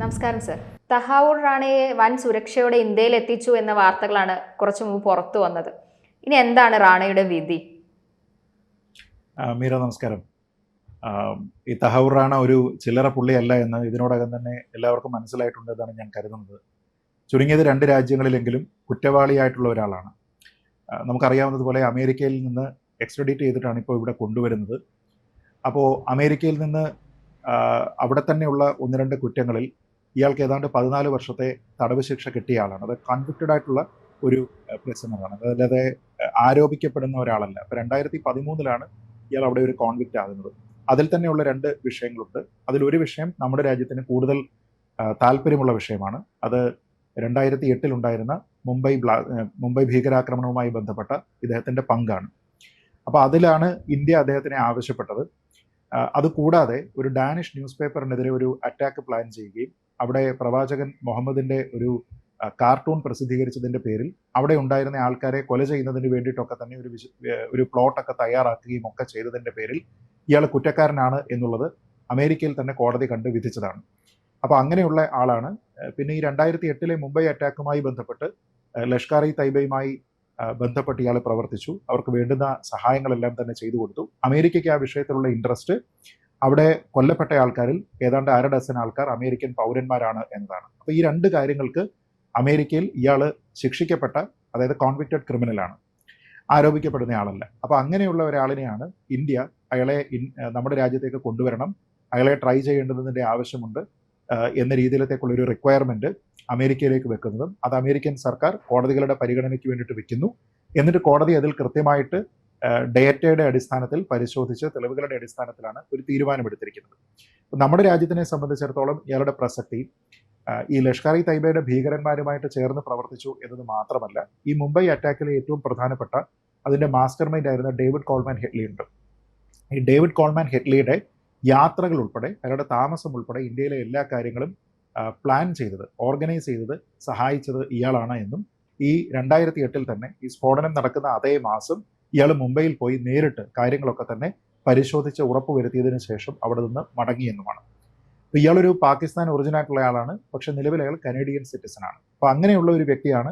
നമസ്കാരം സർ. തഹാവൂർ റാണയെ വൻ സുരക്ഷയോടെ ഇന്ത്യയിൽ എത്തിച്ചു എന്ന വാർത്തകളാണ് കുറച്ചു മുമ്പ് പുറത്തു വന്നത്. ഇനി എന്താണ് റാണയുടെ വിധി? മീര നമസ്കാരം. ഈ തഹാവൂർ റാണ ഒരു ചില്ലറ പുള്ളിയല്ല എന്ന് ഇതിനോടകം തന്നെ എല്ലാവർക്കും മനസ്സിലായിട്ടുണ്ട് എന്നാണ് ഞാൻ കരുതുന്നത്. ചുരുങ്ങിയത് രണ്ട് രാജ്യങ്ങളിലെങ്കിലും കുറ്റവാളിയായിട്ടുള്ള ഒരാളാണ്. നമുക്കറിയാവുന്നതുപോലെ അമേരിക്കയിൽ നിന്ന് എക്സ്ട്രഡിറ്റ് ചെയ്തിട്ടാണ് ഇപ്പോൾ ഇവിടെ കൊണ്ടുവരുന്നത്. അപ്പോൾ അമേരിക്കയിൽ നിന്ന് അവിടെ തന്നെയുള്ള ഒന്ന് രണ്ട് കുറ്റങ്ങളിൽ ഇയാൾക്ക് ഏതാണ്ട് പതിനാല് വർഷത്തെ തടവ് ശിക്ഷ കിട്ടിയ ആളാണ്. അത് കൺവിക്റ്റഡ് ആയിട്ടുള്ള ഒരു പ്രസംഗമാണ് അതല്ലാതെ ആരോപിക്കപ്പെടുന്ന ഒരാളല്ല. അപ്പോൾ രണ്ടായിരത്തി പതിമൂന്നിലാണ് ഇയാൾ അവിടെ ഒരു കോൺവിക്റ്റ് ആകുന്നത്. അതിൽ തന്നെയുള്ള രണ്ട് വിഷയങ്ങളുണ്ട്. അതിലൊരു വിഷയം നമ്മുടെ രാജ്യത്തിന് കൂടുതൽ താല്പര്യമുള്ള വിഷയമാണ്. അത് രണ്ടായിരത്തി എട്ടിലുണ്ടായിരുന്ന മുംബൈ ബ്ലാ മുംബൈ ഭീകരാക്രമണവുമായി ബന്ധപ്പെട്ട ഇദ്ദേഹത്തിന്റെ പങ്കാണ്. അപ്പോൾ അതിലാണ് ഇന്ത്യ അദ്ദേഹത്തിനെ ആവശ്യപ്പെട്ടത്. അതുകൂടാതെ ഒരു ഡാനിഷ് ന്യൂസ് പേപ്പറിനെതിരെ ഒരു അറ്റാക്ക് പ്ലാൻ ചെയ്യുകയും അവിടെ പ്രവാചകൻ മുഹമ്മദിന്റെ ഒരു കാർട്ടൂൺ പ്രസിദ്ധീകരിച്ചതിന്റെ പേരിൽ അവിടെ ഉണ്ടായിരുന്ന ആൾക്കാരെ കൊല ചെയ്യുന്നതിന് വേണ്ടിയിട്ടൊക്കെ തന്നെ ഒരു ഒരു പ്ലോട്ടൊക്കെ തയ്യാറാക്കുകയും ഒക്കെ ചെയ്തതിന്റെ പേരിൽ ഇയാൾ കുറ്റക്കാരനാണ് എന്നുള്ളത് അമേരിക്കയിൽ തന്നെ കോടതി കണ്ട് വിധിച്ചതാണ്. അപ്പോൾ അങ്ങനെയുള്ള ആളാണ്. പിന്നെ ഈ രണ്ടായിരത്തി എട്ടിലെ മുംബൈ അറ്റാക്കുമായി ബന്ധപ്പെട്ട് ലഷ്കർ ഇ തൈബയുമായി ബന്ധപ്പെട്ട് ഇയാൾ പ്രവർത്തിച്ചു. അവർക്ക് വേണ്ടുന്ന സഹായങ്ങളെല്ലാം തന്നെ ചെയ്തു കൊടുത്തു. അമേരിക്കയ്ക്ക് ആ വിഷയത്തിലുള്ള ഇൻട്രസ്റ്റ് അവിടെ കൊല്ലപ്പെട്ട ആൾക്കാരിൽ ഏതാണ്ട് അര ഡസൻ ആൾക്കാർ അമേരിക്കൻ പൗരന്മാരാണ് എന്നതാണ്. അപ്പോൾ ഈ രണ്ട് കാര്യങ്ങൾക്ക് അമേരിക്കയിൽ ഇയാൾ ശിക്ഷിക്കപ്പെട്ട അതായത് കോൺവിക്റ്റഡ് ക്രിമിനലാണ് ആരോപിക്കപ്പെടുന്ന ആളല്ല. അപ്പോൾ അങ്ങനെയുള്ള ഒരാളിനെയാണ് ഇന്ത്യ അയാളെ നമ്മുടെ രാജ്യത്തേക്ക് കൊണ്ടുവരണം അയാളെ ട്രൈ ചെയ്യേണ്ടതിന്റെ ആവശ്യമുണ്ട് എന്ന രീതിയിലത്തേക്കുള്ളൊരു റിക്വയർമെന്റ് അമേരിക്കയിലേക്ക് വെക്കുന്നതും അത് അമേരിക്കൻ സർക്കാർ കോടതികളുടെ പരിഗണനയ്ക്ക് വേണ്ടിയിട്ട് വെക്കുന്നു. എന്നിട്ട് കോടതി അതിൽ കൃത്യമായിട്ട് ഡേറ്റയുടെ അടിസ്ഥാനത്തിൽ പരിശോധിച്ച് തെളിവുകളുടെ അടിസ്ഥാനത്തിലാണ് ഒരു തീരുമാനമെടുത്തിരിക്കുന്നത്. നമ്മുടെ രാജ്യത്തിനെ സംബന്ധിച്ചിടത്തോളം ഇയാളുടെ പ്രസക്തി ഈ ലഷ്കർ ഇ തൈബയുടെ ഭീകരന്മാരുമായിട്ട് ചേർന്ന് പ്രവർത്തിച്ചു എന്നത് മാത്രമല്ല ഈ മുംബൈ അറ്റാക്കിലെ ഏറ്റവും പ്രധാനപ്പെട്ട അതിന്റെ മാസ്റ്റർ മൈൻഡ് ആയിരുന്ന ഡേവിഡ് കോൾമാൻ ഹെഡ്ലി ഉണ്ട്. ഈ ഡേവിഡ് കോൾമാൻ ഹെഡ്ലിയുടെ യാത്രകൾ ഉൾപ്പെടെ അയാളുടെ താമസം ഉൾപ്പെടെ ഇന്ത്യയിലെ എല്ലാ കാര്യങ്ങളും പ്ലാൻ ചെയ്തത് ഓർഗനൈസ് ചെയ്തത് സഹായിച്ചത് ഇയാളാണ് എന്നും ഈ രണ്ടായിരത്തി എട്ടിൽ തന്നെ ഈ സ്ഫോടനം നടക്കുന്ന അതേ മാസം ഇയാൾ മുംബൈയിൽ പോയി നേരിട്ട് കാര്യങ്ങളൊക്കെ തന്നെ പരിശോധിച്ച് ഉറപ്പുവരുത്തിയതിന് ശേഷം അവിടെ നിന്ന് മടങ്ങിയെന്നുമാണ് അപ്പോൾ ഇയാളൊരു പാകിസ്ഥാൻ ഒറിജിനൽ ആയിട്ടുള്ള ആളാണ് പക്ഷെ നിലവിൽ അയാൾ കനേഡിയൻ സിറ്റിസൺ ആണ്. അപ്പോൾ അങ്ങനെയുള്ള ഒരു വ്യക്തിയാണ്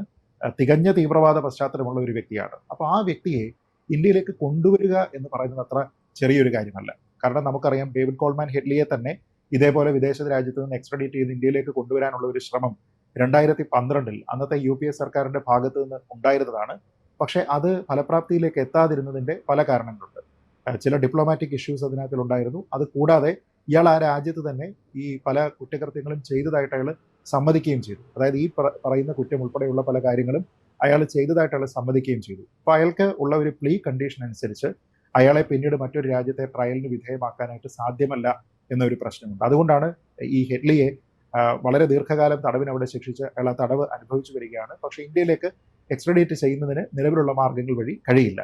തികഞ്ഞ തീവ്രവാദ പശ്ചാത്തലമുള്ള ഒരു വ്യക്തിയാണ്. അപ്പോൾ ആ വ്യക്തിയെ ഇന്ത്യയിലേക്ക് കൊണ്ടുവരിക എന്ന് പറയുന്നത് അത്ര ചെറിയൊരു കാര്യമല്ല. കാരണം നമുക്കറിയാം ഡേവിഡ് കോൾമാൻ ഹെഡ്ലിയെ തന്നെ ഇതേപോലെ വിദേശ രാജ്യത്ത് നിന്ന് എക്സ്ട്രഡേറ്റ് ചെയ്ത് ഇന്ത്യയിലേക്ക് കൊണ്ടുവരാനുള്ള ഒരു ശ്രമം രണ്ടായിരത്തി പന്ത്രണ്ടിൽ അന്നത്തെ യു പി എ സർക്കാരിന്റെ ഭാഗത്ത് നിന്ന് ഉണ്ടായിരുന്നതാണ്. പക്ഷേ അത് ഫലപ്രാപ്തിയിലേക്ക് എത്താതിരുന്നതിന്റെ പല കാരണങ്ങളുണ്ട്. ചില ഡിപ്ലോമാറ്റിക് ഇഷ്യൂസ് അതിനകത്തിൽ ഉണ്ടായിരുന്നു. അത് കൂടാതെ ഇയാൾ ആ രാജ്യത്ത് തന്നെ ഈ പല കുറ്റകൃത്യങ്ങളും ചെയ്തതായിട്ട് അയാൾ സമ്മതിക്കുകയും ചെയ്തു. അതായത് ഈ പറയുന്ന കുറ്റം ഉൾപ്പെടെയുള്ള പല കാര്യങ്ങളും അയാൾ ചെയ്തതായിട്ട് അയാൾ സമ്മതിക്കുകയും ചെയ്തു. അപ്പോൾ അയാൾക്ക് ഉള്ള ഒരു പ്ലീ കണ്ടീഷൻ അനുസരിച്ച് അയാളെ പിന്നീട് മറ്റൊരു രാജ്യത്തെ ട്രയലിന് വിധേയമാക്കാനായിട്ട് സാധ്യമല്ല എന്നൊരു പ്രശ്നമുണ്ട്. അതുകൊണ്ടാണ് ഈ ഹെഡ്ലിയെ വളരെ ദീർഘകാലം തടവിനവിടെ ശിക്ഷിച്ച് അയാൾ ആ തടവ് അനുഭവിച്ചു വരികയാണ്. പക്ഷേ ഇന്ത്യയിലേക്ക് എക്സ്ട്രഡേറ്റ് ചെയ്യുന്നതിന് നിലവിലുള്ള മാർഗങ്ങൾ വഴി കഴിയില്ല.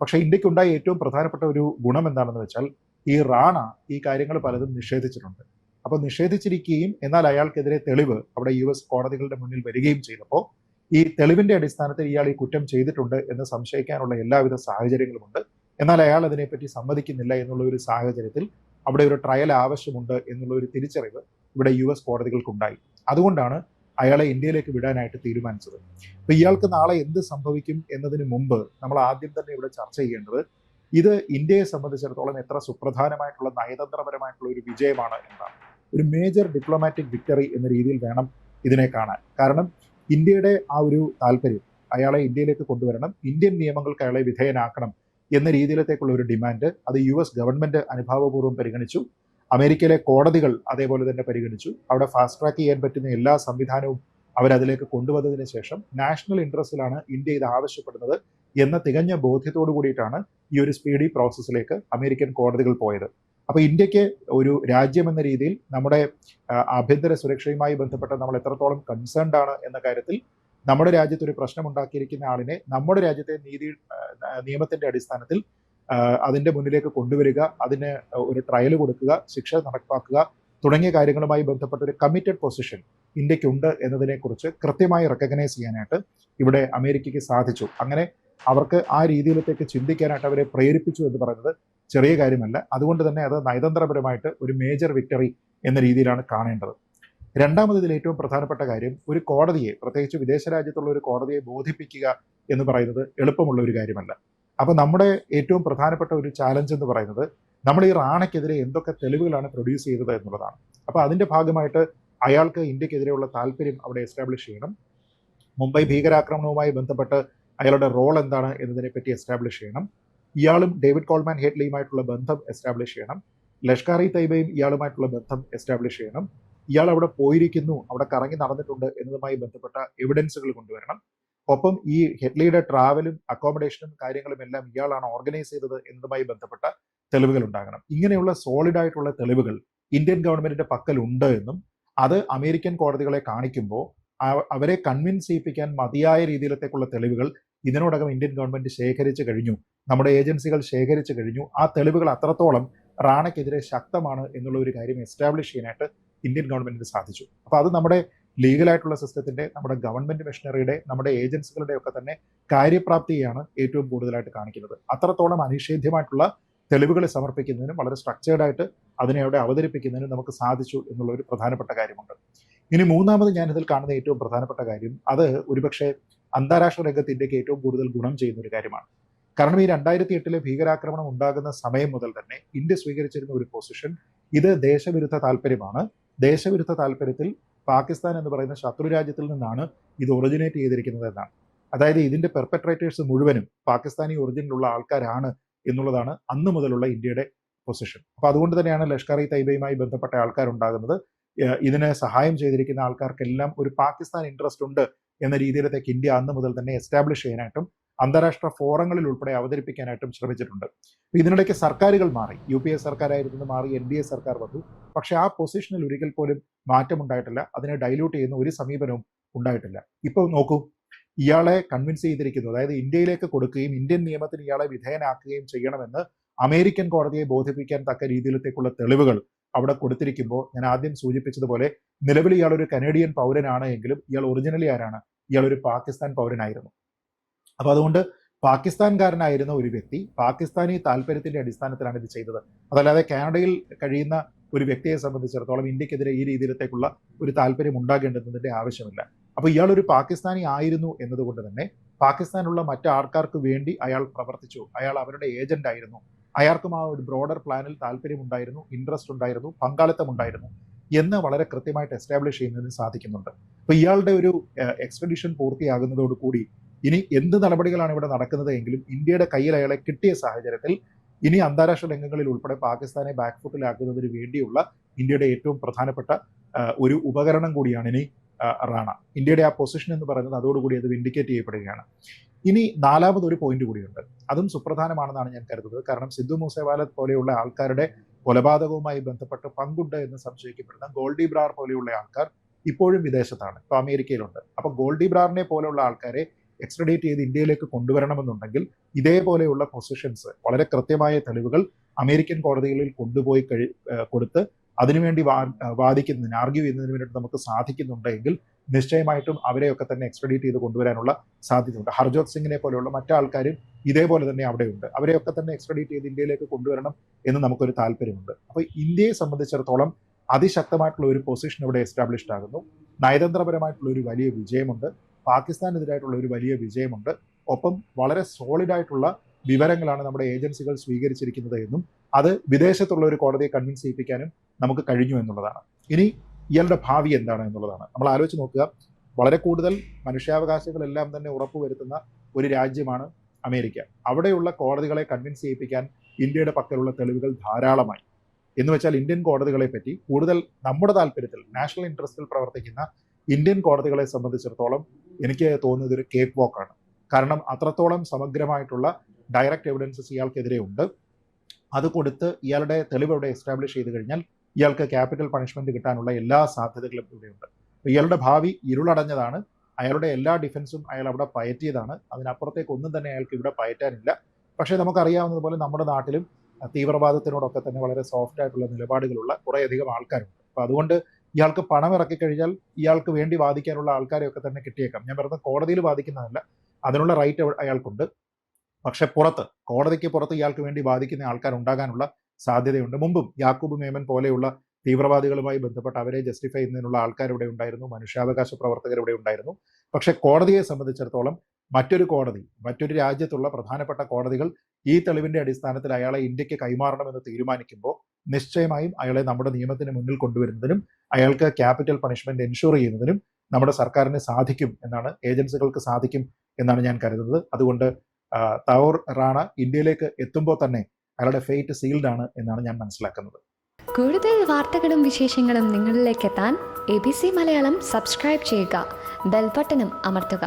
പക്ഷേ ഇന്ത്യക്കുണ്ടായ ഏറ്റവും പ്രധാനപ്പെട്ട ഒരു ഗുണം എന്താണെന്ന് വെച്ചാൽ ഈ റാണ ഈ കാര്യങ്ങൾ പലതും നിഷേധിച്ചിട്ടുണ്ട്. അപ്പോൾ നിഷേധിച്ചിരിക്കുകയും എന്നാൽ അയാൾക്കെതിരെ തെളിവ് അവിടെ യു എസ് കോടതികളുടെ മുന്നിൽ വരികയും ചെയ്തപ്പോൾ ഈ തെളിവിന്റെ അടിസ്ഥാനത്തിൽ ഇയാൾ ഈ കുറ്റം ചെയ്തിട്ടുണ്ട് എന്ന് സംശയിക്കാനുള്ള എല്ലാവിധ സാഹചര്യങ്ങളുമുണ്ട്. എന്നാൽ അയാൾ അതിനെപ്പറ്റി സമ്മതിക്കുന്നില്ല എന്നുള്ള ഒരു സാഹചര്യത്തിൽ അവിടെ ഒരു ട്രയൽ ആവശ്യമുണ്ട് എന്നുള്ള ഒരു തിരിച്ചറിവ് ഇവിടെ യു എസ് കോടതികൾക്കുണ്ടായി. അതുകൊണ്ടാണ് അയാളെ ഇന്ത്യയിലേക്ക് വിടാനായിട്ട് തീരുമാനിച്ചത്. അപ്പൊ ഇയാൾക്ക് നാളെ എന്ത് സംഭവിക്കും എന്നതിന് മുമ്പ് നമ്മൾ ആദ്യം തന്നെ ഇവിടെ ചർച്ച ചെയ്യേണ്ടത് ഇത് ഇന്ത്യയെ സംബന്ധിച്ചിടത്തോളം എത്ര സുപ്രധാനമായിട്ടുള്ള നയതന്ത്രപരമായിട്ടുള്ള ഒരു വിജയമാണ് എന്നാണ് ഒരു മേജർ ഡിപ്ലോമാറ്റിക് വിക്ടറി എന്ന രീതിയിൽ വേണം ഇതിനെ കാണാൻ. കാരണം ഇന്ത്യയുടെ ആ ഒരു താല്പര്യം അയാളെ ഇന്ത്യയിലേക്ക് കൊണ്ടുവരണം ഇന്ത്യൻ നിയമങ്ങൾക്ക് അയാളെ വിധേയനാക്കണം എന്ന രീതിയിലത്തേക്കുള്ള ഒരു ഡിമാൻഡ് അത് യു എസ് ഗവൺമെന്റ് അനുഭാവപൂർവം പരിഗണിച്ചു. അമേരിക്കയിലെ കോടതികൾ അതേപോലെ തന്നെ പരിഗണിച്ചു. അവിടെ ഫാസ്റ്റ് ട്രാക്ക് ചെയ്യാൻ പറ്റുന്ന എല്ലാ സംവിധാനവും അവരതിലേക്ക് കൊണ്ടുവന്നതിന് ശേഷം നാഷണൽ ഇൻട്രസ്റ്റിലാണ് ഇന്ത്യ ഇത് ആവശ്യപ്പെടുന്നത് എന്ന തികഞ്ഞ ബോധ്യത്തോടു കൂടിയിട്ടാണ് ഈ ഒരു സ്പീഡി പ്രോസസ്സിലേക്ക് അമേരിക്കൻ കോടതികൾ പോയത്. അപ്പൊ ഇന്ത്യയ്ക്ക് ഒരു രാജ്യം എന്ന രീതിയിൽ നമ്മുടെ ആഭ്യന്തര സുരക്ഷയുമായി ബന്ധപ്പെട്ട് നമ്മൾ എത്രത്തോളം കൺസേൺഡ് ആണ് എന്ന കാര്യത്തിൽ നമ്മുടെ രാജ്യത്ത് ഒരു പ്രശ്നം ഉണ്ടാക്കിയിരിക്കുന്ന ആളിനെ നമ്മുടെ രാജ്യത്തെ നീതി നിയമത്തിന്റെ അടിസ്ഥാനത്തിൽ അതിന്റെ മുന്നിലേക്ക് കൊണ്ടുവരിക അതിന് ഒരു ട്രയൽ കൊടുക്കുക ശിക്ഷ നടപ്പാക്കുക തുടങ്ങിയ കാര്യങ്ങളുമായി ബന്ധപ്പെട്ട ഒരു കമ്മിറ്റഡ് പൊസിഷൻ ഇന്ത്യക്കുണ്ട് എന്നതിനെക്കുറിച്ച് കൃത്യമായി റെക്കഗ്നൈസ് ചെയ്യാനായിട്ട് ഇവിടെ അമേരിക്കയ്ക്ക് സാധിച്ചു. അങ്ങനെ അവർക്ക് ആ രീതിയിലത്തേക്ക് ചിന്തിക്കാനായിട്ട് അവരെ പ്രേരിപ്പിച്ചു എന്ന് പറയുന്നത് ചെറിയ കാര്യമല്ല. അതുകൊണ്ട് തന്നെ അത് നയതന്ത്രപരമായിട്ട് ഒരു മേജർ വിക്ടറി എന്ന രീതിയിലാണ് കാണേണ്ടത്. രണ്ടാമത് ഇതിൽ ഏറ്റവും പ്രധാനപ്പെട്ട കാര്യം ഒരു കോടതിയെ പ്രത്യേകിച്ച് വിദേശ രാജ്യത്തുള്ള ഒരു കോടതിയെ ബോധിപ്പിക്കുക എന്ന് പറയുന്നത് എളുപ്പമുള്ള ഒരു കാര്യമല്ല. അപ്പൊ നമ്മുടെ ഏറ്റവും പ്രധാനപ്പെട്ട ഒരു ചാലഞ്ച് എന്ന് പറയുന്നത് നമ്മൾ ഈ റാണയ്ക്കെതിരെ എന്തൊക്കെ തെളിവുകളാണ് പ്രൊഡ്യൂസ് ചെയ്തത് എന്നുള്ളതാണ്. അപ്പൊ അതിന്റെ ഭാഗമായിട്ട് അയാൾക്ക് ഇന്ത്യക്കെതിരെയുള്ള താല്പര്യം അവിടെ എസ്റ്റാബ്ലിഷ് ചെയ്യണം. മുംബൈ ഭീകരാക്രമണവുമായി ബന്ധപ്പെട്ട് അയാളുടെ റോൾ എന്താണ് എന്നതിനെ പറ്റി എസ്റ്റാബ്ലിഷ് ചെയ്യണം. ഇയാളും ഡേവിഡ് കോൾമാൻ ഹെഡ്ലിയുമായിട്ടുള്ള ബന്ധം എസ്റ്റാബ്ലിഷ് ചെയ്യണം. ലഷ്കർ ഇ തൈബയും ഇയാളുമായിട്ടുള്ള ബന്ധം എസ്റ്റാബ്ലിഷ് ചെയ്യണം. ഇയാൾ അവിടെ പോയിരിക്കുന്നു അവിടെ കറങ്ങി നടന്നിട്ടുണ്ട് എന്നതുമായി ബന്ധപ്പെട്ട എവിഡൻസുകൾ കൊണ്ടുവരണം. ഒപ്പം ഈ ഹെഡ്ലിയുടെ ട്രാവലും അക്കോമഡേഷനും കാര്യങ്ങളും എല്ലാം ഇയാളാണ് ഓർഗനൈസ് ചെയ്തത് എന്നതുമായി ബന്ധപ്പെട്ട തെളിവുകൾ ഉണ്ടാകണം. ഇങ്ങനെയുള്ള സോളിഡ് ആയിട്ടുള്ള തെളിവുകൾ ഇന്ത്യൻ ഗവൺമെന്റിന്റെ പക്കൽ ഉണ്ട് എന്നും അത് അമേരിക്കൻ കോടതികളെ കാണിക്കുമ്പോൾ അവരെ കൺവിൻസ് ചെയ്യിപ്പിക്കാൻ മതിയായ രീതിയിലത്തേക്കുള്ള തെളിവുകൾ ഇതിനോടകം ഇന്ത്യൻ ഗവൺമെന്റ് ശേഖരിച്ചു കഴിഞ്ഞു. നമ്മുടെ ഏജൻസികൾ ശേഖരിച്ചു കഴിഞ്ഞു. ആ തെളിവുകൾ അത്രത്തോളം റാണയ്ക്കെതിരെ ശക്തമാണ് എന്നുള്ള ഒരു കാര്യം എസ്റ്റാബ്ലിഷ് ചെയ്യാനായിട്ട് ഇന്ത്യൻ ഗവൺമെന്റിന് സാധിച്ചു. അപ്പൊ അത് നമ്മുടെ ലീഗലായിട്ടുള്ള സിസ്റ്റത്തിന്റെ നമ്മുടെ ഗവൺമെന്റ് മെഷീനറിയുടെ നമ്മുടെ ഏജൻസികളുടെ ഒക്കെ തന്നെ കാര്യപ്രാപ്തിയാണ് ഏറ്റവും കൂടുതലായിട്ട് കാണിക്കുന്നത്. അത്രത്തോളം അനിഷേധ്യമായിട്ടുള്ള തെളിവുകൾ സമർപ്പിക്കുന്നതിനും വളരെ സ്ട്രക്ചേർഡായിട്ട് അതിനെ അവിടെ അവതരിപ്പിക്കുന്നതിനും നമുക്ക് സാധിച്ചു എന്നുള്ള ഒരു പ്രധാനപ്പെട്ട കാര്യമുണ്ട്. ഇനി മൂന്നാമത് ഇതിൽ കാണുന്ന ഏറ്റവും പ്രധാനപ്പെട്ട കാര്യം അത് ഒരുപക്ഷെ അന്താരാഷ്ട്ര രംഗത്ത് ഇന്ത്യയ്ക്ക് ഏറ്റവും കൂടുതൽ ഗുണം ചെയ്യുന്ന ഒരു കാര്യമാണ്. കാരണം ഈ രണ്ടായിരത്തി എട്ടിലെ ഭീകരാക്രമണം ഉണ്ടാകുന്ന സമയം മുതൽ തന്നെ ഇന്ത്യ സ്വീകരിച്ചിരുന്ന ഒരു പൊസിഷൻ ഇത് ദേശവിരുദ്ധ താല്പര്യമാണ്. ദേശവിരുദ്ധ താല്പര്യത്തിൽ പാകിസ്ഥാൻ എന്ന് പറയുന്ന ശത്രു രാജ്യത്തിൽ നിന്നാണ് ഇത് ഒറിജിനേറ്റ് ചെയ്തിരിക്കുന്നത് എന്നാണ്. അതായത് ഇതിന്റെ പെർപെട്രേറ്റേഴ്സ് മുഴുവനും പാകിസ്ഥാനി ഒറിജിനിലുള്ള ആൾക്കാരാണ് എന്നുള്ളതാണ് അന്ന് മുതലുള്ള ഇന്ത്യയുടെ പൊസിഷൻ അപ്പോൾ അതുകൊണ്ട് തന്നെയാണ് ലഷ്കർ ഇ തൈബയുമായി ബന്ധപ്പെട്ട ആൾക്കാരുണ്ടാകുന്നത്. ഇതിനെ ഇതിന് സഹായം ചെയ്തിരിക്കുന്ന ആൾക്കാർക്കെല്ലാം ഒരു പാകിസ്ഥാൻ ഇൻട്രസ്റ്റ് ഉണ്ട് എന്ന രീതിയിലത്തേക്ക് ഇന്ത്യ അന്ന് മുതൽ തന്നെ എസ്റ്റാബ്ലിഷ് ചെയ്യാനായിട്ടും അന്താരാഷ്ട്ര ഫോറങ്ങളിൽ ഉൾപ്പെടെ അവതരിപ്പിക്കാനായിട്ടും ശ്രമിച്ചിട്ടുണ്ട്. ഇതിനിടയ്ക്ക് സർക്കാരുകൾ മാറി. യു പി എ സർക്കാരായിരുന്നു മാറി എൻ ഡി എ സർക്കാർ വന്നു. പക്ഷെ ആ പൊസിഷനിൽ ഒരിക്കൽ പോലും മാറ്റമുണ്ടായിട്ടില്ല. അതിനെ ഡൈല്യൂട്ട് ചെയ്യുന്ന ഒരു സമീപനവും ഉണ്ടായിട്ടില്ല. ഇപ്പോൾ നോക്കൂ ഇയാളെ കൺവിൻസ് ചെയ്തിരിക്കുന്നു. അതായത് ഇന്ത്യയിലേക്ക് കൊടുക്കുകയും ഇന്ത്യൻ നിയമത്തിന് ഇയാളെ വിധേയനാക്കുകയും ചെയ്യണമെന്ന് അമേരിക്കൻ കോടതിയെ ബോധിപ്പിക്കാൻ തക്ക രീതിയിലത്തേക്കുള്ള തെളിവുകൾ അവിടെ കൊടുത്തിരിക്കുമ്പോൾ ഞാൻ ആദ്യം സൂചിപ്പിച്ചതുപോലെ നിലവിൽ ഇയാൾ ഒരു കനേഡിയൻ പൗരനാണ് എങ്കിലും ഇയാൾ ഒറിജിനലി ആരാണ്? ഇയാൾ ഒരു പാകിസ്ഥാൻ പൗരനായിരുന്നു. അപ്പൊ അതുകൊണ്ട് പാകിസ്ഥാൻകാരനായിരുന്ന ഒരു വ്യക്തി പാകിസ്ഥാനി താല്പര്യത്തിന്റെ അടിസ്ഥാനത്തിലാണ് ഇത് ചെയ്തത്. അതല്ലാതെ കാനഡയിൽ കഴിയുന്ന ഒരു വ്യക്തിയെ സംബന്ധിച്ചിടത്തോളം ഇന്ത്യക്കെതിരെ ഈ രീതിയിലത്തേക്കുള്ള ഒരു താല്പര്യം ഉണ്ടാകേണ്ടതിന്റെ ആവശ്യമില്ല. അപ്പൊ ഇയാൾ ഒരു പാകിസ്ഥാനി ആയിരുന്നു എന്നതുകൊണ്ട് തന്നെ പാകിസ്ഥാനുള്ള മറ്റു ആൾക്കാർക്ക് വേണ്ടി അയാൾ പ്രവർത്തിച്ചു. അയാൾ അവരുടെ ഏജന്റ് ആയിരുന്നു. അയാൾക്കും ആ ഒരു ബ്രോഡർ പ്ലാനിൽ താല്പര്യമുണ്ടായിരുന്നു ഇൻട്രസ്റ്റ് ഉണ്ടായിരുന്നു പങ്കാളിത്തം ഉണ്ടായിരുന്നു എന്ന് വളരെ കൃത്യമായിട്ട് എസ്റ്റാബ്ലിഷ് ചെയ്യുന്നതിന് സാധിക്കുന്നുണ്ട്. അപ്പൊ ഇയാളുടെ ഒരു എക്സ്പെഡിഷൻ പൂർത്തിയാകുന്നതോടുകൂടി ഇനി എന്ത് നടപടികളാണ് ഇവിടെ നടക്കുന്നത് എങ്കിലും ഇന്ത്യയുടെ കയ്യിൽ അയാളെ കിട്ടിയ സാഹചര്യത്തിൽ ഇനി അന്താരാഷ്ട്ര രംഗങ്ങളിൽ ഉൾപ്പെടെ പാകിസ്ഥാനെ ബാക്ക്ഫുട്ടിലാക്കുന്നതിന് വേണ്ടിയുള്ള ഇന്ത്യയുടെ ഏറ്റവും പ്രധാനപ്പെട്ട ഒരു ഉപകരണം കൂടിയാണ് ഇനി റാണ. ഇന്ത്യയുടെ ആ പൊസിഷൻ എന്ന് പറയുന്നത് അതോടുകൂടി അത് വിൻഡിക്കേറ്റ് ചെയ്യപ്പെടുകയാണ്. ഇനി നാലാമത് ഒരു പോയിന്റ് കൂടിയുണ്ട്. അതും സുപ്രധാനമാണെന്നാണ് ഞാൻ കരുതുന്നത്. കാരണം സിദ്ധു മൂസേവാല പോലെയുള്ള ആൾക്കാരുടെ കൊലപാതകവുമായി ബന്ധപ്പെട്ട് പങ്കുണ്ട് എന്ന് സംശയിക്കപ്പെടുന്ന ഗോൾഡി ബ്രാർ പോലെയുള്ള ആൾക്കാർ ഇപ്പോഴും വിദേശത്താണ്. ഇപ്പോൾ അമേരിക്കയിലുണ്ട്. അപ്പോൾ ഗോൾഡി ബ്രാറിനെ പോലെയുള്ള ആൾക്കാരെ എക്സ്ട്രഡേറ്റ് ചെയ്ത് ഇന്ത്യയിലേക്ക് കൊണ്ടുവരണമെന്നുണ്ടെങ്കിൽ ഇതേപോലെയുള്ള പൊസിഷൻസ് വളരെ കൃത്യമായ തെളിവുകൾ അമേരിക്കൻ കോടതികളിൽ കൊണ്ടുപോയി കഴി കൊടുത്ത് അതിനുവേണ്ടി വാ വാദിക്കുന്നതിന് ആർഗ്യൂ ചെയ്യുന്നതിന് വേണ്ടിയിട്ട് നമുക്ക് സാധിക്കുന്നുണ്ടെങ്കിൽ നിശ്ചയമായിട്ടും അവരെയൊക്കെ തന്നെ എക്സ്ട്രഡേറ്റ് ചെയ്ത് കൊണ്ടുവരാനുള്ള സാധ്യതയുണ്ട്. ഹർജോത് സിംഗിനെ പോലെയുള്ള മറ്റാൾക്കാരും ഇതേപോലെ തന്നെ അവിടെയുണ്ട്. അവരെയൊക്കെ തന്നെ എക്സ്ട്രഡേറ്റ് ചെയ്ത് ഇന്ത്യയിലേക്ക് കൊണ്ടുവരണം എന്ന് നമുക്കൊരു താല്പര്യമുണ്ട്. അപ്പോൾ ഇന്ത്യയെ സംബന്ധിച്ചിടത്തോളം അതിശക്തമായിട്ടുള്ള ഒരു പൊസിഷൻ ഇവിടെ എസ്റ്റാബ്ലിഷ്ഡ് ആകുന്നു. നയതന്ത്രപരമായിട്ടുള്ള ഒരു വലിയ വിജയമുണ്ട്. പാകിസ്ഥാനെതിരായിട്ടുള്ള ഒരു വലിയ വിജയമുണ്ട്. ഒപ്പം വളരെ സോളിഡ് ആയിട്ടുള്ള വിവരങ്ങളാണ് നമ്മുടെ ഏജൻസികൾ സ്വീകരിച്ചിരിക്കുന്നത് എന്നും അത് വിദേശത്തുള്ള ഒരു കോടതിയെ കൺവിൻസ് ചെയ്യിപ്പിക്കാനും നമുക്ക് കഴിഞ്ഞു എന്നുള്ളതാണ്. ഇനി ഇയാളുടെ ഭാവി എന്താണ് എന്നുള്ളതാണ്. നമ്മൾ ആലോചിച്ച് നോക്കുക. വളരെ കൂടുതൽ മനുഷ്യാവകാശങ്ങളെല്ലാം തന്നെ ഉറപ്പുവരുത്തുന്ന ഒരു രാജ്യമാണ് അമേരിക്ക. അവിടെയുള്ള കോടതികളെ കൺവിൻസ് ചെയ്യിപ്പിക്കാൻ ഇന്ത്യയുടെ പക്കലുള്ള തെളിവുകൾ ധാരാളമായി. എന്ന് വെച്ചാൽ ഇന്ത്യൻ കോടതികളെ പറ്റി കൂടുതൽ നമ്മുടെ താല്പര്യത്തിൽ നാഷണൽ ഇൻട്രസ്റ്റിൽ പ്രവർത്തിക്കുന്ന ഇന്ത്യൻ കോടതികളെ സംബന്ധിച്ചിടത്തോളം എനിക്ക് തോന്നുന്നത് ഒരു കേക്ക് വാക്കാണ് കാരണം അത്രത്തോളം സമഗ്രമായിട്ടുള്ള ഡയറക്റ്റ് എവിഡൻസസ് ഇയാൾക്കെതിരെ ഉണ്ട്. അത് കൊടുത്ത് ഇയാളുടെ തെളിവ് ഇവിടെ എസ്റ്റാബ്ലിഷ് ചെയ്ത് കഴിഞ്ഞാൽ ഇയാൾക്ക് ക്യാപിറ്റൽ പണിഷ്മെന്റ് കിട്ടാനുള്ള എല്ലാ സാധ്യതകളും ഇവിടെയുണ്ട്. ഇയാളുടെ ഭാവി ഇരുളടഞ്ഞതാണ്. അയാളുടെ എല്ലാ ഡിഫൻസും അയാൾ അവിടെ പയറ്റിയതാണ്. അതിനപ്പുറത്തേക്ക് ഒന്നും തന്നെ അയാൾക്ക് ഇവിടെ പയറ്റാനില്ല. പക്ഷേ നമുക്കറിയാവുന്നതുപോലെ നമ്മുടെ നാട്ടിലും തീവ്രവാദത്തിനോടൊക്കെ തന്നെ വളരെ സോഫ്റ്റ് ആയിട്ടുള്ള നിലപാടുകളുള്ള കുറേയധികം ആൾക്കാരുണ്ട്. അപ്പോൾ അതുകൊണ്ട് ഇയാൾക്ക് പണം ഇറക്കി കഴിഞ്ഞാൽ ഇയാൾക്ക് വേണ്ടി വാദിക്കാനുള്ള ആൾക്കാരെയൊക്കെ തന്നെ കിട്ടിയേക്കാം. ഞാൻ പറഞ്ഞത് കോടതിയിൽ വാദിക്കുന്നതല്ല. അതിനുള്ള റൈറ്റ് അയാൾക്കുണ്ട്. പക്ഷെ പുറത്ത് കോടതിക്ക് പുറത്ത് ഇയാൾക്ക് വേണ്ടി വാദിക്കുന്ന ആൾക്കാർ ഉണ്ടാകാനുള്ള സാധ്യതയുണ്ട്. മുമ്പും യാക്കൂബ് മേമൻ പോലെയുള്ള തീവ്രവാദികളുമായി ബന്ധപ്പെട്ട് അവരെ ജസ്റ്റിഫൈ ചെയ്യുന്നതിനുള്ള ആൾക്കാർ ഇവിടെ ഉണ്ടായിരുന്നു. മനുഷ്യാവകാശ പ്രവർത്തകർ ഇവിടെ ഉണ്ടായിരുന്നു. പക്ഷെ കോടതിയെ സംബന്ധിച്ചിടത്തോളം മറ്റൊരു കോടതി മറ്റൊരു രാജ്യത്തുള്ള പ്രധാനപ്പെട്ട കോടതികൾ ഈ തെളിവിന്റെ അടിസ്ഥാനത്തിൽ അയാളെ ഇന്ത്യയ്ക്ക് കൈമാറണമെന്ന് തീരുമാനിക്കുമ്പോൾ നിശ്ചയമായും അയാളെ നമ്മുടെ നിയമത്തിന് മുന്നിൽ കൊണ്ടുവരുന്നതിനും അയാൾക്ക് ക്യാപിറ്റൽ പണിഷ്മെന്റ് എൻഷുർ ചെയ്യുന്നതിനും നമ്മുടെ സർക്കാരിന് സാധിക്കും എന്നാണ് ഏജൻസികൾക്ക് സാധിക്കും എന്നാണ് ഞാൻ കരുതുന്നത്. അതുകൊണ്ട് തവർ റാണ ഇന്ത്യയിലേക്ക് എത്തുമ്പോൾ തന്നെ അയാളുടെ ഫെയ്റ്റ് സീൽഡ് ആണ് എന്നാണ് ഞാൻ മനസ്സിലാക്കുന്നത്. കൂടുതൽ വാർത്തകളും വിശേഷങ്ങളും നിങ്ങളിലേക്ക് എത്താൻ A B C Malayalam subscribe ചെയ്യുക ബെൽബട്ടനും അമർത്തുക.